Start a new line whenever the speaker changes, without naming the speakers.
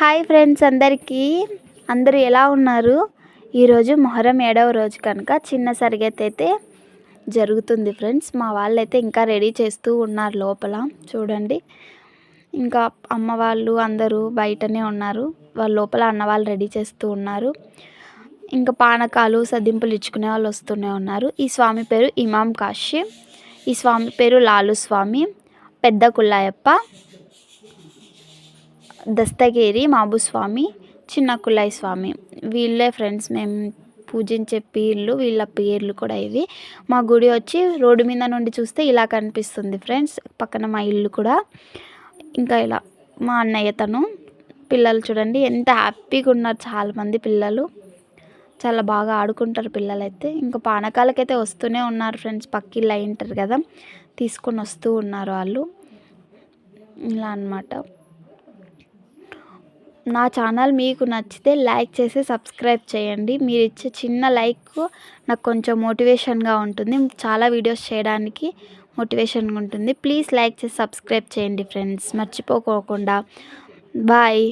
Hi friends అందరికీ. అందరూ ఎలా ఉన్నారు? ఈరోజు మొహరం ఏడవ రోజు కనుక చిన్న సరిగైతే అయితే జరుగుతుంది ఫ్రెండ్స్. మా వాళ్ళైతే ఇంకా రెడీ చేస్తూ ఉన్నారు లోపల. చూడండి. ఇంకా అమ్మ వాళ్ళు అందరూ బయటనే ఉన్నారు. వాళ్ళ లోపల అన్న వాళ్ళు రెడీ చేస్తూ ఉన్నారు. ఇంకా పానకాలు సదింపులు ఇచ్చుకునే వాళ్ళు వస్తూనే ఉన్నారు. ఈ స్వామి పేరు ఇమాం కాశీ ఈ స్వామి పేరు లాలు స్వామి. పెద్ద కుల్లాయప్ప దస్తగిరి మాబుస్వామి చిన్న కుల్లాయి స్వామి. వీళ్ళే ఫ్రెండ్స్ మేము పూజించే పీర్లు వీళ్ళ పేర్లు కూడా ఇవి. మా గుడి వచ్చి రోడ్డు మీద నుండి చూస్తే ఇలా కనిపిస్తుంది ఫ్రెండ్స్. పక్కన మా ఇల్లు కూడా. ఇంకా ఇలా మా అన్నయ్య తను. పిల్లలు చూడండి ఎంత హ్యాపీగా ఉన్నారు చాలామంది పిల్లలు. చాలా బాగా ఆడుకుంటారు పిల్లలైతే. ఇంకా పానకాలకైతే వస్తూనే ఉన్నారు ఫ్రెండ్స్. పక్కిళ్ళు అయి ఉంటారు కదా. తీసుకొని వస్తూ ఉన్నారు వాళ్ళు. ఇలా అనమాట నా ఛానల్ మీకు నచ్చితే లైక్ చేసి సబ్స్క్రైబ్ చేయండి. మీరు ఇచ్చే చిన్న లైక్ నాకు కొంచెం మోటివేషన్గా ఉంటుంది. చాలా వీడియోస్ చేయడానికి మోటివేషన్గా ఉంటుంది. ప్లీజ్ లైక్ చేసి సబ్స్క్రైబ్ చేయండి ఫ్రెండ్స్. మర్చిపోకోకుండా. బాయ్.